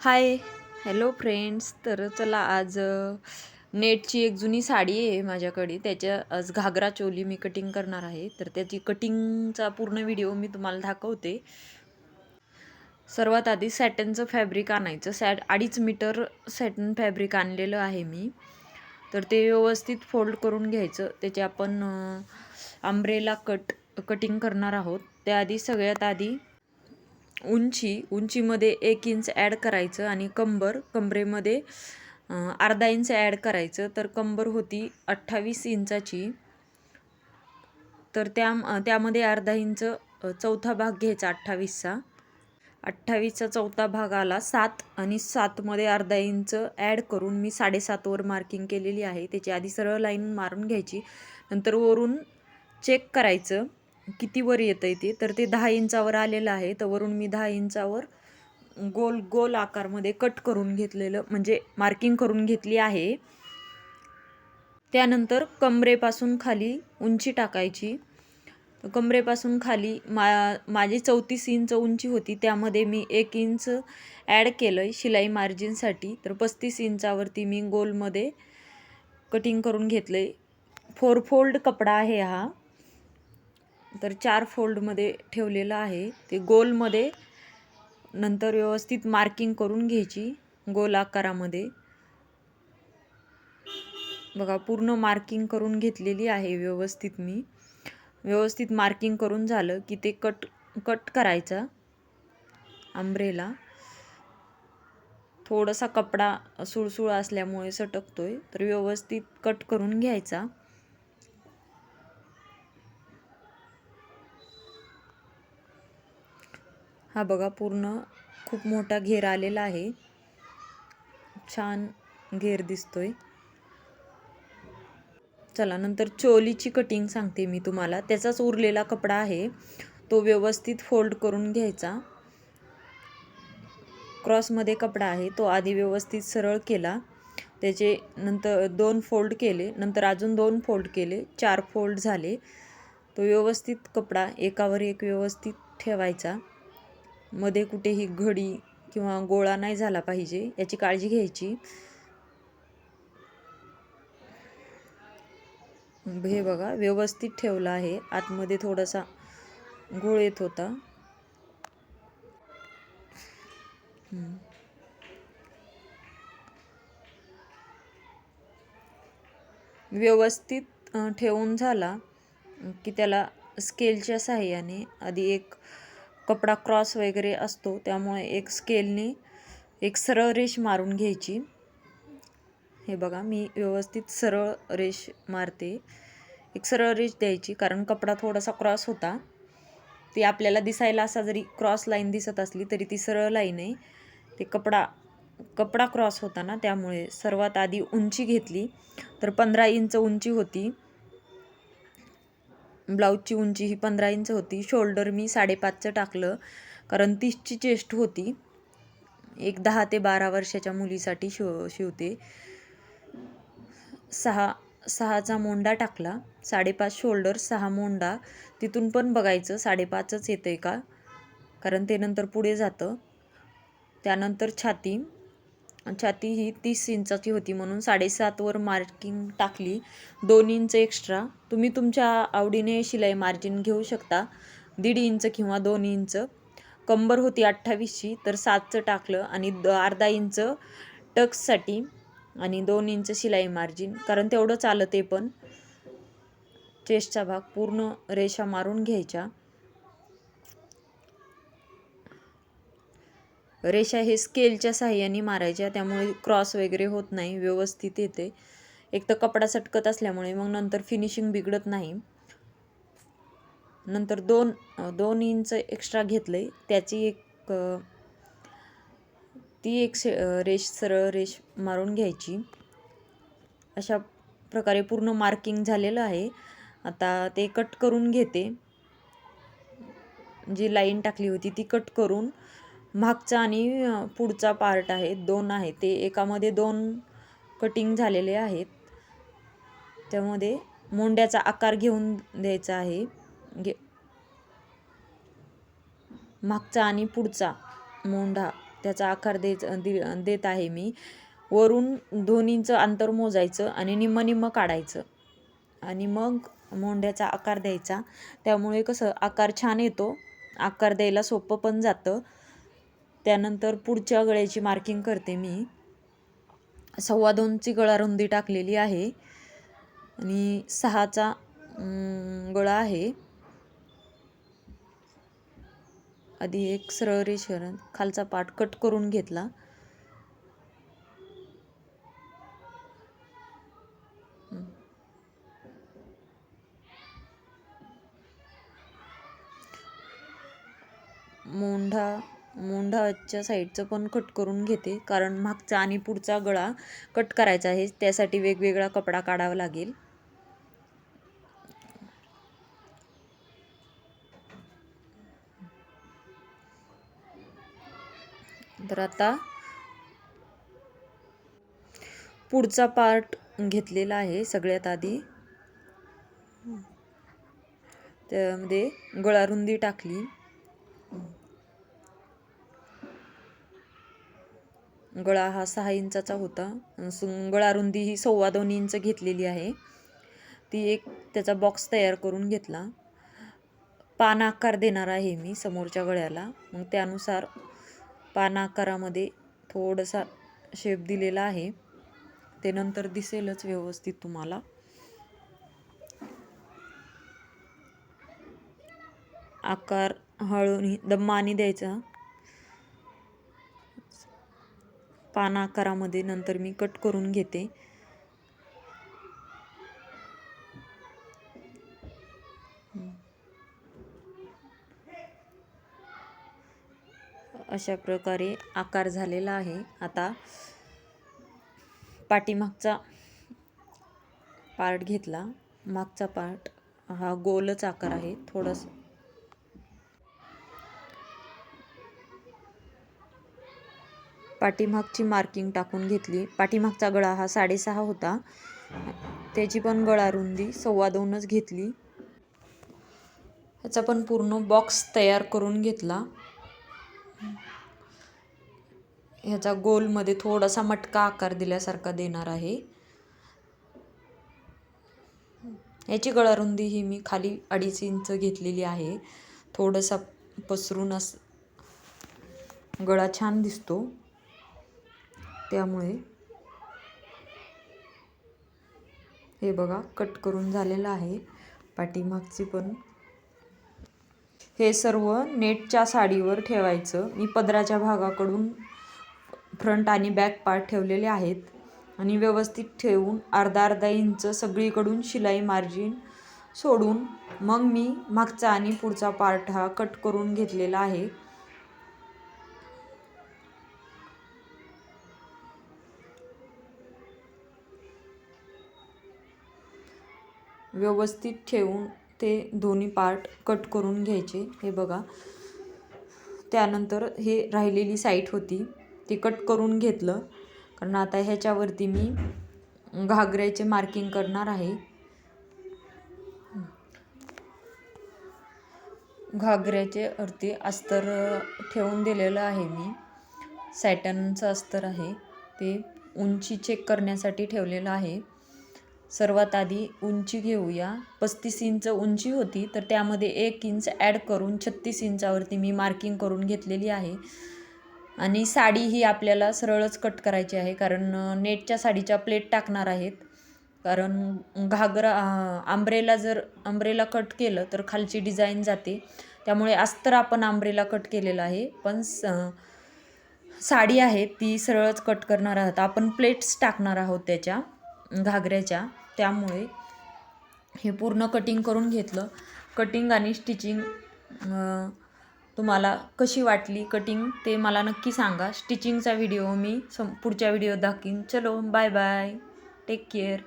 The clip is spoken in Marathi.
हाय हॅलो फ्रेंड्स तर चला आज नेटची एक जुनी साडी आहे माझ्याकडे. त्याच्या आज घागरा चोली मी कटिंग करणार आहे. तर त्याची कटिंगचा पूर्ण व्हिडिओ मी तुम्हाला दाखवते. सर्वात आधी सॅटनचं फॅब्रिक आणायचं. सॅट अडीच मीटर सॅटन फॅब्रिक आणलेलं आहे मी. तर ते व्यवस्थित फोल्ड करून घ्यायचं. त्याचे आपण आंब्रेला कट कटिंग करणार आहोत. त्याआधी सगळ्यात आधी उंची उंचीमध्ये एक इंच ॲड करायचं आणि कंबर कंबरेमध्ये अर्धा इंच ॲड करायचं. तर कंबर होती अठ्ठावीस इंचाची. तर त्या त्यामध्ये अर्धा इंच चौथा भाग घ्यायचा अठ्ठावीसचा. अठ्ठावीसचा चौथा भाग आला सात आणि सातमध्ये अर्धा इंच ॲड करून मी साडेसातवर मार्किंग केलेली आहे. त्याची आधी सरळ लाईन मारून घ्यायची. नंतर वरून चेक करायचं. किती वर येतं आहे ते? तर ते दहा इंचावर आलेलं आहे. तर वरून मी दहा इंचावर गोल गोल आकारमध्ये कट करून घेतलेलं म्हणजे मार्किंग करून घेतली आहे. त्यानंतर कमरेपासून खाली उंची टाकायची. कमरेपासून खाली मा माझी चौतीस इंच उंची होती. त्यामध्ये मी एक इंच ॲड केलं आहे शिलाई मार्जिनसाठी तर पस्तीस इंचावरती मी गोलमध्ये कटिंग करून घेतलं आहे फोर फोल्ड कपडा आहे हा. तर चार फोल्डमध्ये ठेवलेलं आहे. ते गोलमध्ये नंतर व्यवस्थित मार्किंग करून घ्यायची गोल आकारामध्ये बघा पूर्ण मार्किंग करून घेतलेली आहे व्यवस्थित मी. व्यवस्थित मार्किंग करून झालं की ते कट कट करायचा आंब्रेला थोडासा कपडा सुळसुळ असल्यामुळे सटकतोय तर व्यवस्थित कट करून घ्यायचा. हा बघा पूर्ण खूप मोठा घेर आलेला आहे. छान घेर दिसतोय. चला नंतर चोलीची कटिंग सांगते मी तुम्हाला. त्याचाच उरलेला कपडा आहे. तो व्यवस्थित फोल्ड करून घ्यायचा. क्रॉसमध्ये कपडा आहे. तो आधी व्यवस्थित सरळ केला. त्याचे नंतर दोन फोल्ड केले. नंतर अजून दोन फोल्ड केले. चार फोल्ड झाले. तो व्यवस्थित कपडा एकावर एक व्यवस्थित ठेवायचा. मध्ये कुठेही घडी किंवा गोळा नाही झाला पाहिजे याची काळजी घ्यायची. हे बघा व्यवस्थित ठेवला आहे. आतमध्ये थोडासा गोळ येत होता. व्यवस्थित ठेवून झाला की त्याला स्केलच्या साहाय्याने आधी एक कपडा क्रॉस वगैरे असतो त्यामुळे एक स्केलने एक सरळ रेष मारून घ्यायची. हे बघा मी व्यवस्थित सरळ रेष मारते. एक सरळ रेष द्यायची कारण कपडा थोडासा क्रॉस होता. ती आपल्याला दिसायला असा जरी क्रॉस लाईन दिसत असली तरी ती सरळ लाईन आहे. ते कपडा कपडा क्रॉस होता ना त्यामुळे सर्वात आधी उंची घेतली तर पंधरा इंच उंची होती. ब्लाऊजची उंची ही पंधरा इंच होती. शोल्डर मी साडेपाचचं टाकलं. कारण तीसची चेस्ट होती. एक दहा ते बारा वर्षाच्या मुलीसाठी शिव शिवते. सहा सहाचा मोंडा टाकला. साडेपाच शोल्डर सहा मोंडा. तिथून पण बघायचं साडेपाचच येतं आहे का? कारण ते नंतर पुढे जातं. त्यानंतर छाती. छाती ही तीस इंचाची होती म्हणून साडेसातवर मार्किंग टाकली. दोन इंच एक्स्ट्रा तुम्ही तुमच्या आवडीने शिलाई मार्जिन घेऊ शकता. दीड इंच किंवा दोन इंच. कंबर होती अठ्ठावीसची तर सातचं टाकलं आणि द अर्धा इंच टक्ससाठी आणि दोन इंच शिलाई मार्जिन कारण तेवढं चालतं ते पण. चेस्टचा भाग पूर्ण रेषा मारून घ्यायच्या. रेषा हे स्केलच्या साह्याने मारायच्या त्यामुळे क्रॉस वगैरे होत नाही व्यवस्थित येते. एक तर कपडा सटकत असल्यामुळे मग नंतर फिनिशिंग बिघडत नाही. नंतर दोन दोन इंच एक्स्ट्रा घेतलं आहे त्याची एक ती एक शे रेष सरळ रेष मारून घ्यायची. अशा प्रकारे पूर्ण मार्किंग झालेलं आहे. आता ते कट करून घेते. जी लाईन टाकली होती ती कट करून मागचा आणि पुढचा पार्ट आहे दोन आहे. ते एकामध्ये दोन कटिंग झालेले आहेत. त्यामध्ये मोंड्याचा आकार घेऊन द्यायचा आहे. घे. मागचा आणि पुढचा मोंढा त्याचा आकार द्यायचं दि देत आहे मी. वरून दोन्हींचं अंतर मोजायचं आणि निम्म निम्म काढायचं. आणि मग मोंड्याचा आकार द्यायचा. त्यामुळे कसं आकार छान येतो. आकार द्यायला सोपं पण जातं. त्यानंतर पुढच्या गळ्याची मार्किंग करते मी. सव्वा दोनची गळा रुंदी टाकलेली आहे. आणि सहाचा गळा आहे. आधी एक सरळ रेषेवर खालचा पाठ कट करून घेतला. मोंढा मोंढाच्या साईडचं पण कट करून घेते. कारण मागचा आणि पुढचा गळा कट करायचा आहे त्यासाठी वेगवेगळा कपडा काढावा लागेल. तर आता पुढचा पार्ट घेतलेला आहे सगळ्यात आधी. त्यामध्ये गळारुंदी टाकली. गळा हा सहा इंचाचा होता. सु- गळारुंदी ही सव्वा दोन इंच घेतलेली आहे. ती एक त्याचा बॉक्स तयार करून घेतला. पान आकार देणार आहे मी समोरच्या गळ्याला. मग त्यानुसार पान आकारामध्ये थोडासा शेप दिलेला आहे. ते नंतर दिसेलच व्यवस्थित तुम्हाला. आकार हळून दमाने द्यायचा. पान आकारामध्ये नंतर मी कट करून घेते. अशा प्रकारे आकार झालेला आहे. आता पाठीमागचा पार्ट घेतला. मागचा पार्ट हा गोलच आकार आहे. थोडंसं पाठीमागची मार्किंग टाकून घेतली. पाठीमागचा गळा हा साडेसहा होता. त्याची पण गळा रुंदी सव्वा दोनच घेतली. ह्याचा पण पूर्ण बॉक्स तयार करून घेतला. ह्याचा गोलमध्ये थोडासा मटका आकार दिल्यासारखा देणार आहे. याची गळारुंदी ही मी खाली अडीच इंच घेतलेली आहे. थोडंसा पसरून अस गळा छान दिसतो. त्यामुळे हे बघा कट करून झालेलं आहे. पाठीमागची पण. हे सर्व नेटच्या साडीवर ठेवायचं. मी पदराच्या भागाकडून फ्रंट आणि बॅक पार्ट ठेवलेले आहेत. आणि व्यवस्थित ठेवून अर्धा अर्धा इंच सगळीकडून शिलाई मार्जिन सोडून मग मी मागचा आणि पुढचा पार्ट हा कट करून घेतलेला आहे. व्यवस्थित ठेवून ते दोन्ही पार्ट कट करून घ्यायचे. हे बघा. त्यानंतर हे राहिलेली साईट होती. ती कट करून घेतलं. कारण आता ह्याच्यावरती मी घागऱ्याचे मार्किंग करणार आहे. घागऱ्याचे वरती अस्तर ठेवून दिलेलं आहे मी. सॅटनचं अस्तर आहे. ते उंची चेक करण्यासाठी ठेवलेलं आहे. सर्वात आधी उंची घेऊया. पस्तीस इंच उंची होती तर त्यामध्ये एक इंच ॲड करून छत्तीस इंचावरती मी मार्किंग करून घेतलेली आहे. आणि साडी ही आपल्याला सरळच कट करायची आहे कारण नेटच्या साडीच्या प्लेट टाकणार आहेत. कारण घागरा आंब्रेला जर आंब्रेला कट केलं तर खालची डिझाईन जाते. त्यामुळे अस्तर आपण आंब्रेला कट केलेलं आहे. पण स साडी आहे ती सरळच कट करणार आहोत. आपण प्लेट्स टाकणार आहोत त्याच्या घागऱ्याच्या. त्यामुळे हे पूर्ण कटिंग करून घेतलं. कटिंग आणि स्टिचिंग तुम्हाला कशी वाटली कटिंग ते मला नक्की सांगा. स्टिचिंगचा व्हिडिओ मी सम पुढच्या व्हिडिओ दाखवीन. चलो बाय बाय टेक केअर